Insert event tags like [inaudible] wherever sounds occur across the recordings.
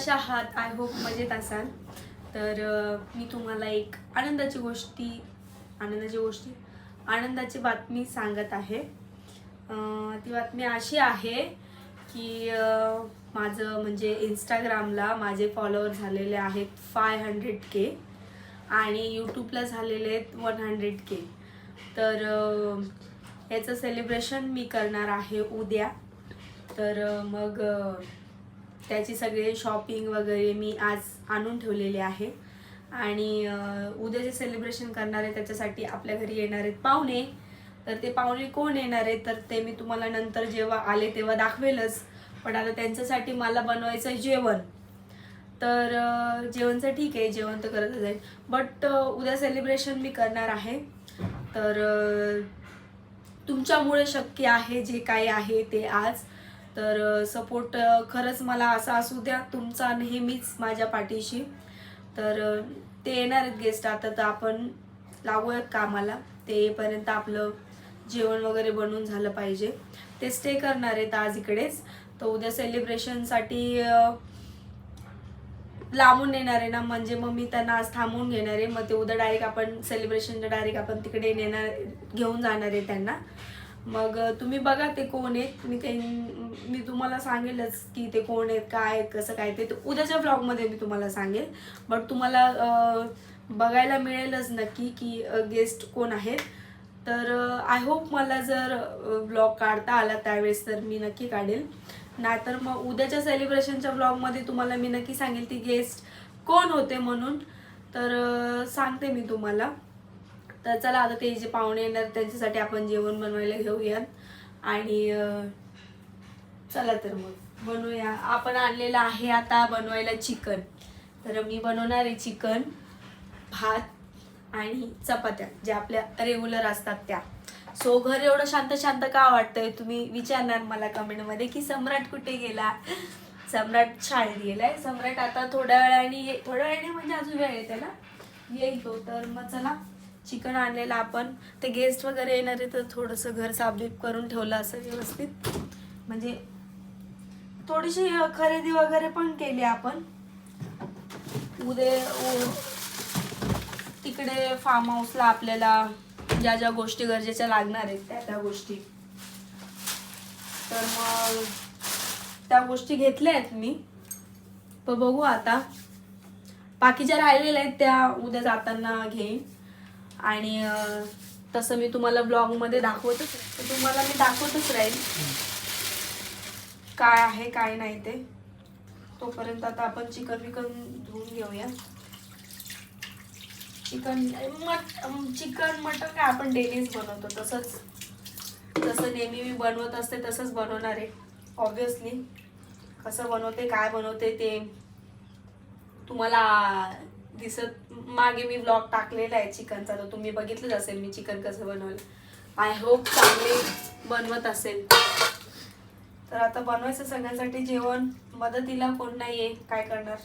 कशा आहात? I hope मजेत असाल. तर मी तुम्हाला एक आनंदाची गोष्टी आनंदाची गोष्टी आनंदाची बातमी सांगत आहे. ती बातमी अशी आहे की माझं म्हणजे इंस्टाग्रामला माझे फॉलोअर झालेले आहेत फाय हंड्रेड के आणि यूट्यूबला झालेले आहेत वन हंड्रेड के तर याचं सेलिब्रेशन मी करणार आहे उद्या. तर मग त्याची सगळे शॉपिंग वगैरे मी आज आणून ठेवलेले आहे. आणि उद्या जे सेलिब्रेशन करणार आहे त्याच्यासाठी आपल्या घरी येणार आहेत पाहुणे. तर ते पाहुणे कोण येणार आहेत? तर ते मी तुम्हाला नंतर जेव्हा आले तेव्हा दाखवेलच. पण आता त्यांच्यासाठी मला बनवायचं आहे जेवण. तर जेवणचं ठीक आहे जेवण तर करत जाईल बट उद्या सेलिब्रेशन मी करणार आहे. तर तुमच्यामुळे शक्य आहे जे काही आहे ते आज. तर सपोर्ट खरंच मला असा असू द्या तुमचा नेहमीच माझ्या पाठीशी. तर ते येणार आहेत गेस्ट आता तर आपण लागूयात कामाला. ते येईपर्यंत आपलं जेवण वगैरे बनवून झालं पाहिजे. ते स्टे करणार आहेत आज इकडेच. तर उद्या सेलिब्रेशनसाठी लांबून येणार आहे ना. म्हणजे मग मी त्यांना आज थांबवून घेणार आहे. मग ते उद्या डायरेक्ट आपण सेलिब्रेशनच्या डायरेक्ट आपण तिकडे नेणार घेऊन जाणार आहे त्यांना. मग तुम्ही बघा ते कोण आहेत. मी ते मी तुम्हाला सांगेलच की ते कोण आहेत काय आहेत कसं काय ते. तर उद्याच्या ब्लॉगमध्ये मी तुम्हाला सांगेल. बट तुम्हाला बघायला मिळेलच नक्की की गेस्ट कोण आहेत. तर आय होप मला जर ब्लॉग काढता आला त्यावेळेस तर मी नक्की काढेल. नाहीतर मग उद्याच्या सेलिब्रेशनच्या ब्लॉगमध्ये तुम्हाला मी नक्की सांगेल ती गेस्ट कोण होते म्हणून. तर सांगते मी तुम्हाला. तर चला आता ते जे पाहुणे येणार त्यांच्यासाठी आपण जेवण बनवायला घेऊयात. आणि चला तर मग बनवूया. आपण आणलेलं आहे आता बनवायला चिकन. तर मी बनवणार आहे चिकन भात आणि चपात्या ज्या आपल्या रेग्युलर असतात त्या. सो घर एवढं शांत शांत का वाटतंय? तुम्ही विचारणार मला कमेंटमध्ये की सम्राट कुठे गेला? सम्राट शाळेत गेलाय. सम्राट आता थोड्या वेळाने ये- थोड्या वेळाने म्हणजे अजून वेळ आहे त्याला येईल तो तर मग चला. चिकन आणलेलं आपण. ते गेस्ट वगैरे येणार आहे तर थोडंसं घर साफबीफ करून ठेवलं असं व्यवस्थित. म्हणजे थोडीशी खरेदी वगैरे पण केली आपण. उद्या तिकडे फार्म हाऊसला आपल्याला ज्या ज्या गोष्टी गरजेच्या लागणार आहेत त्या त्या गोष्टी. तर मग त्या गोष्टी घेतल्या आहेत मी. पण बघू आता. बाकीच्या राहिलेल्या आहेत त्या उद्या जाताना घेईन. आणि तसं मी तुम्हाला ब्लॉगमध्ये दाखवतच तर तुम्हाला मी दाखवतच राहील काय आहे काय नाही ते. तोपर्यंत आता आपण चिकन विकन धुवून घेऊया. चिकन मट चिकन मटन काय आपण डेलीच बनवतो तसंच. जसं नेहमी मी बनवत असते तसंच बनवणार आहे ऑब्विसली कसं बनवते काय बनवते ते तुम्हाला दिसत मागे मी ब्लॉग टाकलेला आहे चिकनचा तर तुम्ही बघितलंच असेल मी चिकन कसं बनवलं. आय होप चांगले बनवत असेल. तर आता बनवायचं सगळ्यांसाठी जेवण. मदतीला कोण नाही आहे काय करणार?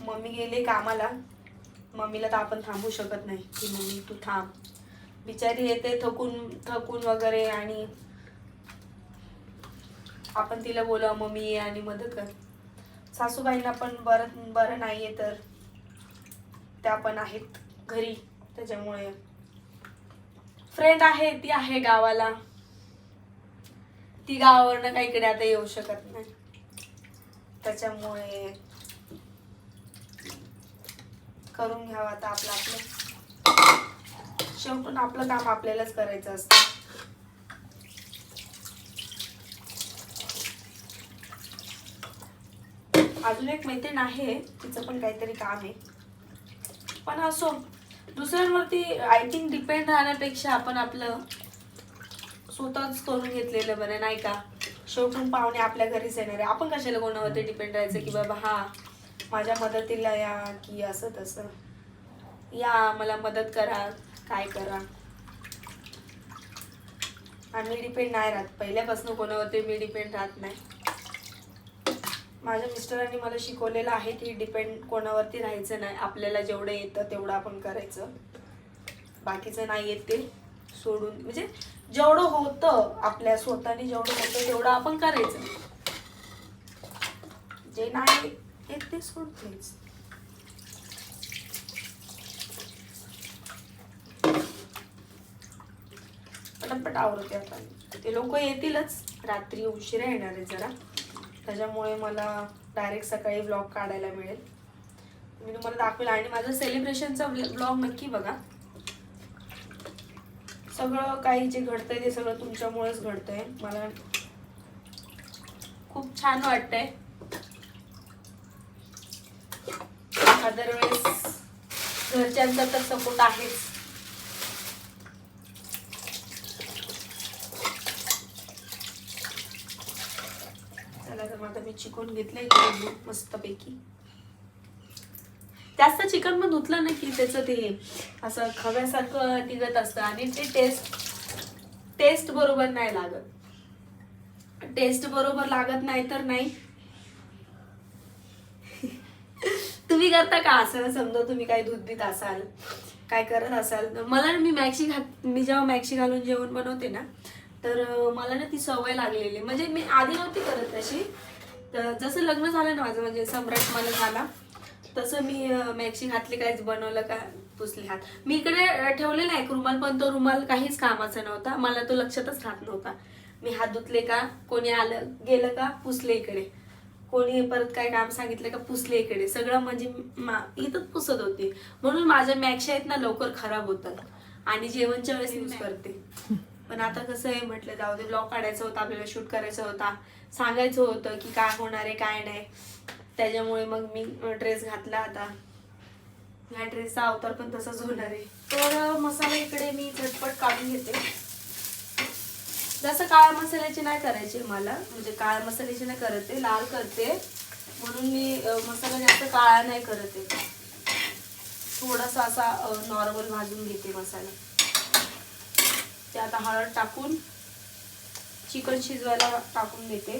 मम्मी गेले कामाला. मम्मीला तर आपण थांबू शकत नाही. की मम्मी तू थांब. बिचारी येते थकून थकून वगैरे आणि आपण तिला बोलाव मम्मी ये आणि मदत कर. सासूबाईंना पण बरं बरं नाही आहे तर. त्या पण आहेत घरी. त्याच्यामुळे फ्रेंड आहे ती आहे गावाला. ती गावावरनं काही इकडे आता येऊ शकत नाही. त्याच्यामुळे करून घ्यावं आता आपलं आपलं. शेवटून आपलं काम आपल्यालाच करायचं असतं. अजून एक मैत्रीण आहे तिचं पण काहीतरी काम आहे. पण असो दुसऱ्यांवरती आय थिंक डिपेंड राहण्यापेक्षा आपण आपलं स्वतःच करून घेतलेलं बरं नाही का? शेवटून पाहुणे आपल्या घरीच येणार आहे. आपण कशाला कोणावरती डिपेंड राहायचं की बाबा हा माझ्या मदतीला या की असं तसं. या मला मदत करा काय करा. आम्ही डिपेंड नाही राहत. पहिल्यापासून कोणावरती मी डिपेंड राहत नाही. माझ्या मिस्टरांनी मला शिकवलेलं आहे की डिपेंड कोणावरती राहायचं नाही. आपल्याला जेवढं येतं तेवढं आपण करायचं. बाकीचं नाही येत ते सोडून. म्हणजे जेवढं होतं आपल्या स्वतःने जेवढं होतं तेवढं आपण करायचं. जे नाही येत ते सोडतेच. पटापट आवडते आपण ते लोक येतीलच. रात्री उशिरा येणार आहे जरा. त्याच्यामुळे मला डायरेक्ट सकाळी ब्लॉग काढायला मिळेल. मी तुम्हाला दाखवेल. आणि माझं सेलिब्रेशनचा ब्लॉग नक्की बघा. सगळं काही जे घडतंय ते सगळं तुमच्यामुळेच घडतंय. मला खूप छान वाटतंय. अदरवाईज घरच्यांचा तर सपोर्ट आहेच चला तर मग चिकन घेतलंय मस्तपैकी. जास्त चिकन पण धुतलं ना की त्याचं ते असं खव्यासारखं निघत असतं आणि ते टेस्ट टेस्ट बरोबर नाही लागत. टेस्ट बरोबर लागत नाही तर नाही. तुम्ही करता का असं? समजा तुम्ही काही दूध बीत असाल काय करत असाल मला ना मी मॅक्सी घात मी जेव्हा मॅक्सी घालून जेवण बनवते ना तर मला ना ती सवय लागलेली. म्हणजे मी आधी नव्हती करत तशी. तर जसं लग्न झालं ना माझं म्हणजे सम्राट मला झाला तसं मी मॅक्सी घातली काहीच बनवलं का पुसले हात. मी इकडे ठेवलेला एक रुमाल पण तो रुमाल काहीच कामाचा नव्हता. मला तो लक्षातच राहत नव्हता. मी हात धुतले का कोणी आलं गेलं का पुसले इकडे. कोणी परत काय काम सांगितलं का पुसले इकडे. सगळं म्हणजे मा- इथंच पुसत होते. म्हणून माझ्या मॅक्स आहेत ना लवकर खराब होतात. आणि जेवणच्या वेळेस यूज करते. पण आता कसं आहे म्हटलं जाऊ दे ब्लॉग काढायचा होता आपल्याला शूट करायचा होता. सांगायचं होतं की काय होणार आहे काय नाही. त्याच्यामुळे मग मी ड्रेस घातला आता. ह्या ड्रेसचा अवतार पण तसाच होणार आहे. तर मसाला इकडे मी झटपट काढून घेते. जास्त काळ्या मसाल्याची नाही करायची मला म्हणजे काळ्या मसाल्याची नाही करत आहे लाल करते. म्हणून मी मसाला जास्त काळा नाही करत आहे. थोडासा असा नॉर्मल भाजून घेते मसाला. ते आता हळद टाकून चिकन शिजवायला टाकून देते.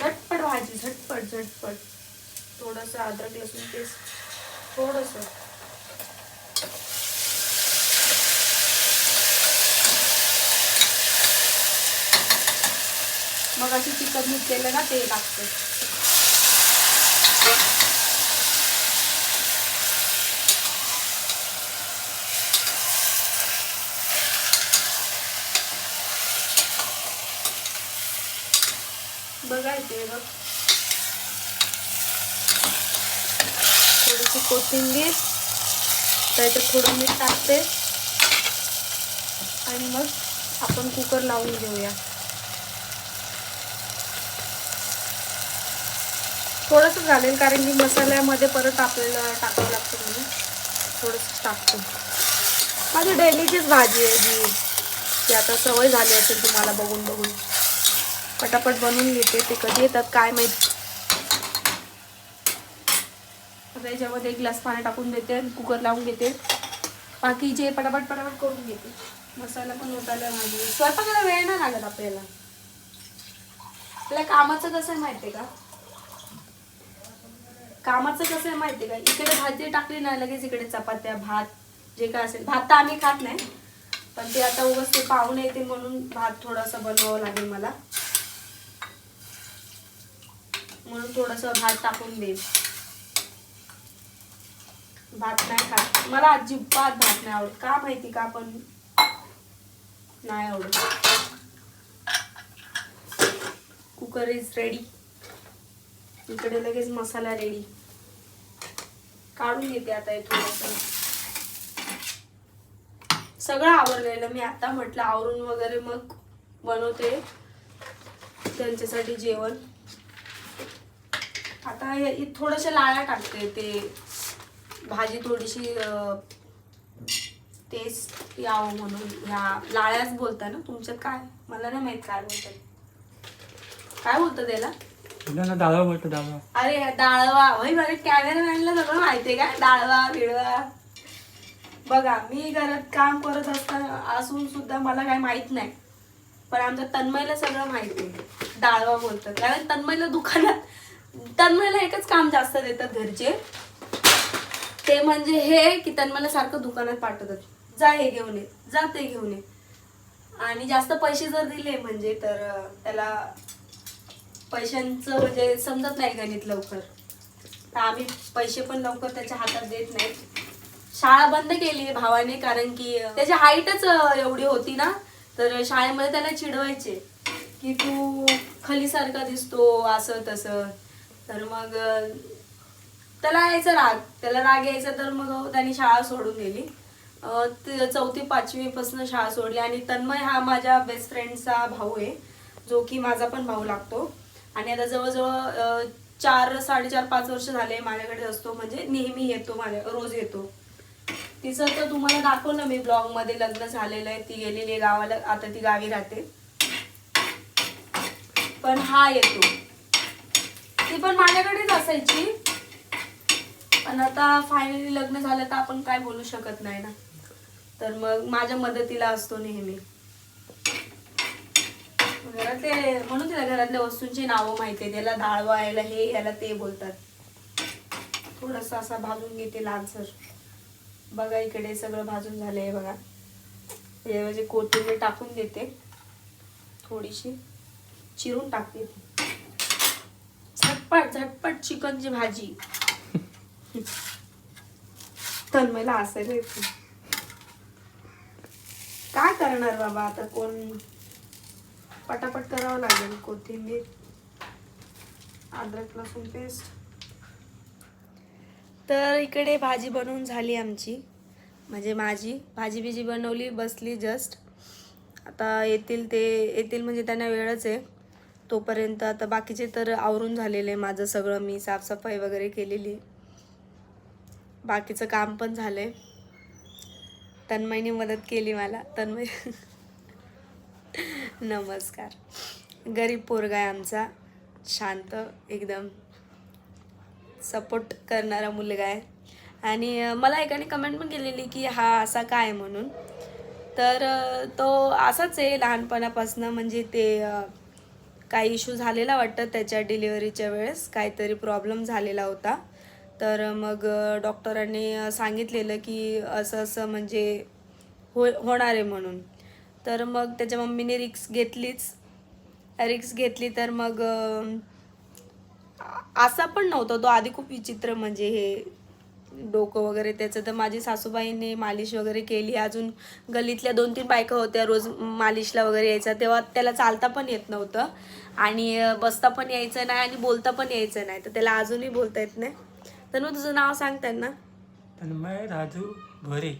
झटपट भाजी झटपट झटपट. थोडंसं अद्रक लसूण पेस्ट थोडंसं. मग अशी चिकन घेतलेलं ना ते टाकते. बघा बघ. थोडीशी कोथिंबीर त्याच्यात थोडं मीठ टाकते. आणि मग आपण कुकर लावून घेऊया. थोडंसं घालेल कारण की मसाल्यामध्ये परत आपल्याला टाकावं लागतं म्हणून थोडंसं टाकतो. माझी डेलीचीच भाजी आहे जी. ती आता सवय झाली असेल तुम्हाला बघून बघून पटापट बनवून घेते. ते कधी येतात काय माहिती. आता याच्यामध्ये एक ग्लास पाणी टाकून देते आणि कुकर लावून घेते. बाकी जे पटापट पटापट करून घेते. मसाला पण होताला लागेल स्वयंपाकाला वेळ नाही लागत आपल्याला. आपल्या कामाचं कसं आहे माहितीये का? कामाचं कसं आहे माहिती का? इकडे भाजी टाकली ना लगेच इकडे चपात्या भात जे काय असेल. भात तर आम्ही खात नाही. पण ते आता उगाच ते पाहुणे येते म्हणून भात थोडासा बनवावं लागेल मला. म्हणून थोडस भात टाकून दे. भात नाही खात. मला अजिबात भात नाही आवडत. का माहिती का पण नाही आवडत. कुकर इज रेडी इकडे लगेच मसाला रेडी काढून घेते आता हे थोडस सगळं आवरलेलं. मी आता म्हटलं आवरून वगैरे मग बनवते. त्यांच्यासाठी जेवण. आता थोड्याशा लाळ्या टाकते ते भाजी थोडीशी टेस्ट यावं म्हणून. ह्या लाळ्याच बोलता ना तुमच्यात काय? मला नाही माहीत काय बोलतात. काय बोलतं त्याला? डाळवा म्हणतो डाळवा. अरे डाळवा. भाई मला कॅमेरामॅनला सगळं माहितीये का? डाळवा बिळवा. बघा मी घरात काम करत असताना असून सुद्धा मला काय माहीत नाही. पण आमच्या तन्मयला सगळं माहिती आहे. डाळवा बोलतात. कारण तन्मयला दुकानात तन्मयला एकच काम जास्त देतात घरचे. ते म्हणजे हे की तन्मयला सारखं दुकानात पाठवतात. जा हे घेऊन ये जा ते घेऊन ये. आणि जास्त पैसे जर दिले म्हणजे तर त्याला पैशांचं म्हणजे समजत नाही गणित लवकर. तर आम्ही पैसे पण लवकर त्याच्या हातात देत नाही. शाळा बंद केली भावाने कारण की त्याची हाईटच एवढी होती ना तर शाळेमध्ये त्याला चिडवायचे की तू खलीसारखा दिसतो असं तसं. तर मग त्याला यायचं राग. त्याला राग यायचा तर मग त्याने शाळा सोडून दिली चौथी पाचवीपासून शाळा सोडली. आणि तन्मय हा माझ्या बेस्ट फ्रेंडचा भाऊ आहे जो की माझा पण भाऊ लागतो. आणि आता जवळजवळ चार साडेचार पाच वर्ष झाले माझ्याकडे असतो. म्हणजे नेहमी येतो माझ्या रोज येतो. तिचं तर तुम्हाला दाखवलं मी ब्लॉगमध्ये लग्न झालेलं आहे. ती गेलेली आहे गावाला. आता ती गावी राहते. पण हा येतो. ती पण माझ्याकडेच असायची. पण आता फायनली लग्न झालं तर आपण काय बोलू शकत नाही ना. तर मग माझ्या मदतीला असतो नेहमी. घरातले म्हणून तिला घरातल्या वस्तूंची नावं माहिती आहे. त्याला डाळ वाळायला हे याला ते बोलतात. थोडस असा भाजून घेते लालसर बघा इकडे सगळं भाजून झालंय बघा. हे म्हणजे कोथिंबीर टाकून देते. थोडीशी चिरून टाकते ती. झटपट झटपट चिकनची भाजी. तन्मयला असायला येते. काय करणार बाबा आता कोण? पटापट करावं लागेल कोथिंबीर अद्रक लसूण पेस्ट. तर इकडे भाजी बनवून झाली आमची. म्हणजे माझी. भाजी बिजी बनवली बसली जस्ट आता येतील ते येतील म्हणजे त्यांना वेळच आहे. तोपर्यंत आता बाकीचे तर आवरून झालेले आहे माझं सगळं. मी साफसफाई वगैरे केलेली बाकीचं काम पण झालं आहे तन्मयने मदत केली मला. तन्मय. [laughs] नमस्कार. गरीब पोरगा आहे आमचा. शांत एकदम सपोर्ट करणारा मुलगा आहे. आणि मला एकाने कमेंट पण केलेली की हा असा काय म्हणून. तर तो असाच आहे लहानपणापासून. म्हणजे ते काही इशू झालेला वाटतं त्याच्या डिलिव्हरीच्या वेळेस. काहीतरी प्रॉब्लेम झालेला होता. तर मग डॉक्टरांनी सांगितलेलं की असं असं म्हणजे हो होणार आहे म्हणून. तर मग त्याच्या मम्मीने रिक्स घेतलीच. रिक्स घेतली तर मग असा पण नव्हता. तो आधी खूप विचित्र म्हणजे हे डोकं वगैरे त्याचं. तर माझी सासूबाईने मालिश वगैरे केली. अजून गलीतल्या दोन तीन बायका होत्या रोज मालिशला वगैरे यायचा तेव्हा त्याला चालता पण येत नव्हतं. आणि बसता पण यायचं नाही आणि बोलता पण यायचं नाही. तर त्याला अजूनही बोलता येत नाही. तर मग तुझं नाव सांग त्यांना. तन्मय राजू भोरे.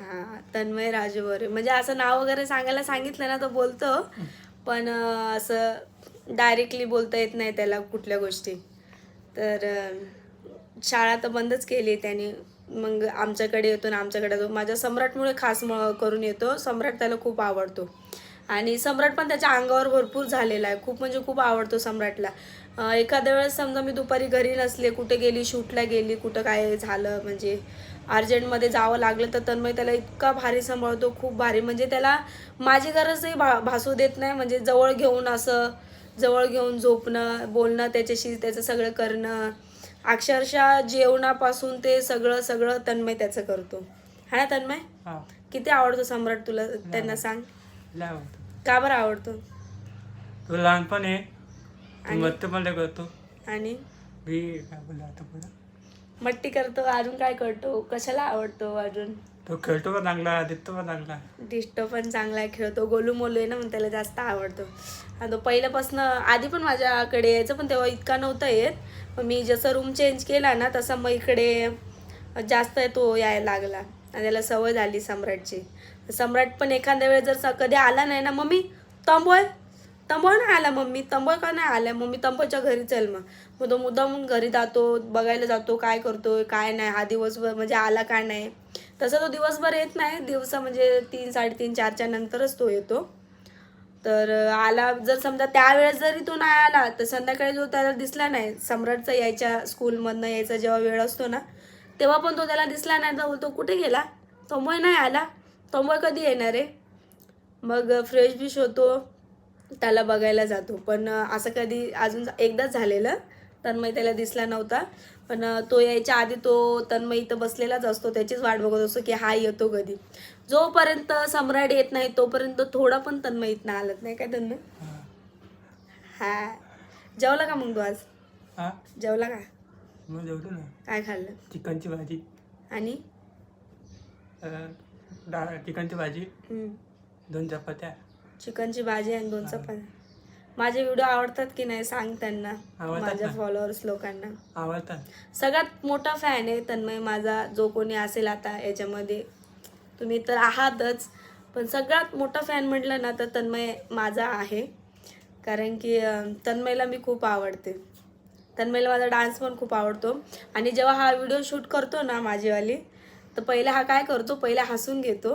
हा तन्मय राजूवर म्हणजे असं नाव वगैरे सांगायला सांगितलं ना तर बोलतो. पण असं डायरेक्टली बोलता येत नाही त्याला कुठल्या गोष्टी. तर शाळा तर बंदच केली त्याने. मग आमच्याकडे येतो ना आमच्याकडे येतो माझ्या सम्राटमुळे खास म- करून येतो. सम्राट त्याला खूप आवडतो. आणि सम्राट पण त्याच्या अंगावर भरपूर झालेला आहे. खूप म्हणजे खूप आवडतो सम्राटला. एखाद्या वेळेस समजा मी दुपारी घरी नसले कुठे गेली शूटला गेली कुठं काय झालं म्हणजे अर्जंटमध्ये जावं लागलं तर तन्मय त्याला इतका भारी सांभाळतो. खूप भारी. म्हणजे त्याला माझी गरजही भा भासू देत नाही. म्हणजे जवळ घेऊन असं जवळ घेऊन झोपणं बोलणं त्याच्याशी त्याचं सगळं करणं अक्षरशः जेवणापासून ते सगळं सगळं तन्मय त्याचं करतो. हा ना तन्मय? हा. किती आवडतो सम्राट तुला त्यांना सांग. लय आवडतो. का बरं आवडतो? तो लहानपण आहे. तो आणि? मत्त पण लय करतो. आणि? मी काय बोलला आता पुढं? मट्टी करतो. अजून काय करतो? कशाला आवडतो अजून? तो खेळतो पण चांगला? दिसतो पण चांगला? दिष्टो पण चांगला आहे खेळतो. गोलू मोलू आहे ना म्हणून त्याला जास्त आवडतो. आणि तो पहिल्यापासून आधी पण माझ्याकडे यायचं पण तेव्हा इतका नव्हता येत. पण मी जसं रूम चेंज केला ना तसा मग इकडे जास्त तो यायला लागला. आणि त्याला सवय झाली सम्राटची. सम्राट पण एखाद्या वेळेस जर कधी आला नाही ना मम्मी तंबोय तंबोळ नाही आला मम्मी तंबोळ का नाही आला? मम्मी तंबोच्या घरी चल मग. मग तो मुद्दाम घरी जातो बघायला जातो काय करतोय काय नाही? हा दिवस म्हणजे आला काय नाही? तसं तो दिवसभर येत नाही. दिवसा म्हणजे तीन साडेतीन चारच्या नंतरच तो येतो. तर आला जर समजा त्यावेळेस जरी तो नाही आला तर संध्याकाळी जो त्याला दिसला नाही सम्राटचा यायच्या स्कूलमधनं यायचा जेव्हा वेळ असतो ना तेव्हा पण तो त्याला दिसला नाही. तर तो कुठे गेला? तोंबोय नाही आला. तोंबोय कधी येणार आहे? मग फ्रेश बिश होतो. त्याला बघायला जातो. पण असं कधी अजून एकदाच झालेलं. तन्मय त्याला दिसला नव्हता. पण तो यायच्या आधी तो तन्मय इथं बसलेलाच असतो. त्याचीच वाट बघत असतो की हा येतो कधी. जोपर्यंत सम्राट येत नाही तोपर्यंत थोडा पण तन्मय इथनं आलत. नाही काय तन्मय? हा. जेवला का मग तू आज? हा? जेवला का? मग जेवतो ना. काय खाल्लं? चिकनची भाजी. आणि? डाळ चिकनची भाजी. दोन चपात्या. चिकनची भाजी आणि दोन चपात्या. माझे व्हिडिओ आवडतात की नाही सांग त्यांना. माझ्या. फॉलोअर्स लोकांना. आवडतात. सगळ्यात मोठा फॅन आहे तन्मय माझा जो कोणी असेल आता याच्यामध्ये. तुम्ही तर आहातच. पण सगळ्यात मोठा फॅन म्हटलं ना तर तन्मय माझा आहे. कारण की तन्मयला मी खूप आवडते. तन्मयला माझा डान्स पण खूप आवडतो. आणि जेव्हा हा व्हिडिओ शूट करतो ना माझीवाली तर पहिले हा काय करतो? पहिले हसून घेतो.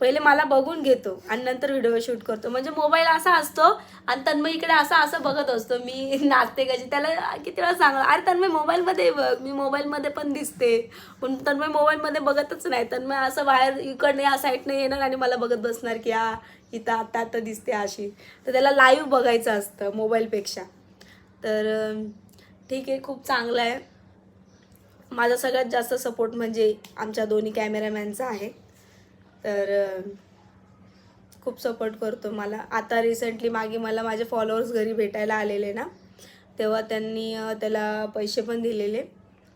पहिले मला बघून घेतो आणि नंतर व्हिडिओ शूट करतो. म्हणजे मोबाईल असा असतो आणि तन्मय इकडे असा असं बघत असतो. मी [laughs] नाचते कशी त्याला किती वेळा सांगला अरे तन्मय मोबाईलमध्ये बघ मी मोबाईलमध्ये पण दिसते. पण तन्मय मोबाईलमध्ये बघतच नाही. तन्मय असं बाहेर इकडने या साईडने येणार आणि मला बघत बसणार की हा इथं आत्ता आता दिसते अशी. तर त्याला लाईव्ह बघायचं असतं मोबाईलपेक्षा. तर ठीक आहे खूप चांगलं आहे. माझा सगळ्यात जास्त सपोर्ट म्हणजे आमच्या दोन्ही कॅमेरामॅनचा आहे. तर खूप सपोर्ट करतो मला. आता रिसेंटली मागे मला माझे फॉलोअर्स घरी भेटायला आलेले ना तेव्हा त्यांनी त्याला पैसे पण दिलेले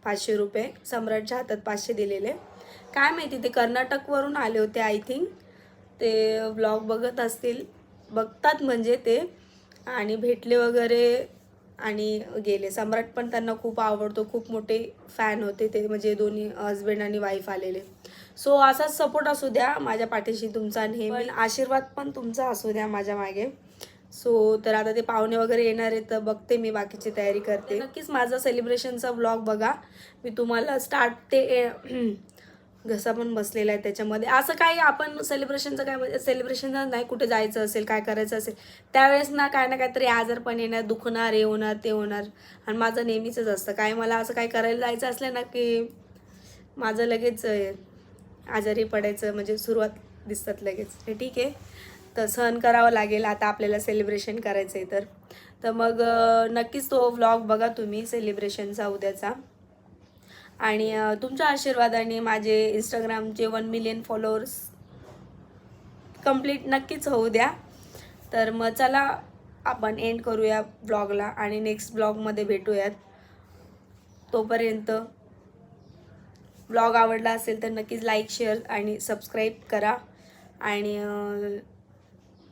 पाचशे रुपये. सम्राटच्या हातात पाचशे दिलेले. काय माहिती ते कर्नाटकवरून आले होते आय थिंक ते ब्लॉग बघत असतील. बघतात म्हणजे ते. आणि भेटले वगैरे आणि गेले. सम्राट पण त्यांना खूप आवडतो. खूप मोठे फॅन होते ते. म्हणजे दोन्ही हजबंड आणि वाईफ आलेले. सो असाच सपोर्ट असू द्या माझ्या पाठीशी तुमचा नेहमी आशीर्वाद पण तुमचा असू द्या माझ्या मागे. सो तर आता ते पाहुणे वगैरे येणार आहेत तर बघते मी बाकीची तयारी करते. नक्कीच माझा सेलिब्रेशनचा ब्लॉग बघा. मी तुम्हाला स्टार्ट ते [clears throat] घसा पण बसलेला आहे त्याच्यामध्ये. असं काही आपण सेलिब्रेशनचं काय म्हणजे सेलिब्रेशन नाही कुठे जायचं असेल काय करायचं असेल त्यावेळेस ना काय ना काहीतरी आजार पण येणार दुखणार हे होणार ते होणार. आणि माझं नेहमीच असतं. काय मला असं काही करायला जायचं असलं ना की माझं लगेच आजारी पडायचं म्हणजे सुरुवात दिसतात लगेच. हे ठीक आहे. तर सहन करावं लागेल. आता आपल्याला सेलिब्रेशन करायचं आहे तर. तर मग नक्कीच तो व्लॉग बघा तुम्ही सेलिब्रेशनचा उद्याचा. आणि तुमच्या आशीर्वादाने माझे इंस्टाग्रामचे वन मिलियन फॉलोअर्स कंप्लीट नक्कीच होऊ द्या. तर मग चला आपण एंड करूया ब्लॉगला आणि नेक्स्ट ब्लॉगमध्ये भेटूयात. तोपर्यंत ब्लॉग आवडला असेल तर नक्कीच लाईक शेअर आणि सबस्क्राईब करा. आणि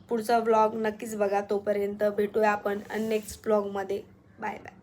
पुढचा ब्लॉग नक्कीच बघा. तोपर्यंत भेटूया आपण नेक्स्ट ब्लॉगमध्ये बाय बाय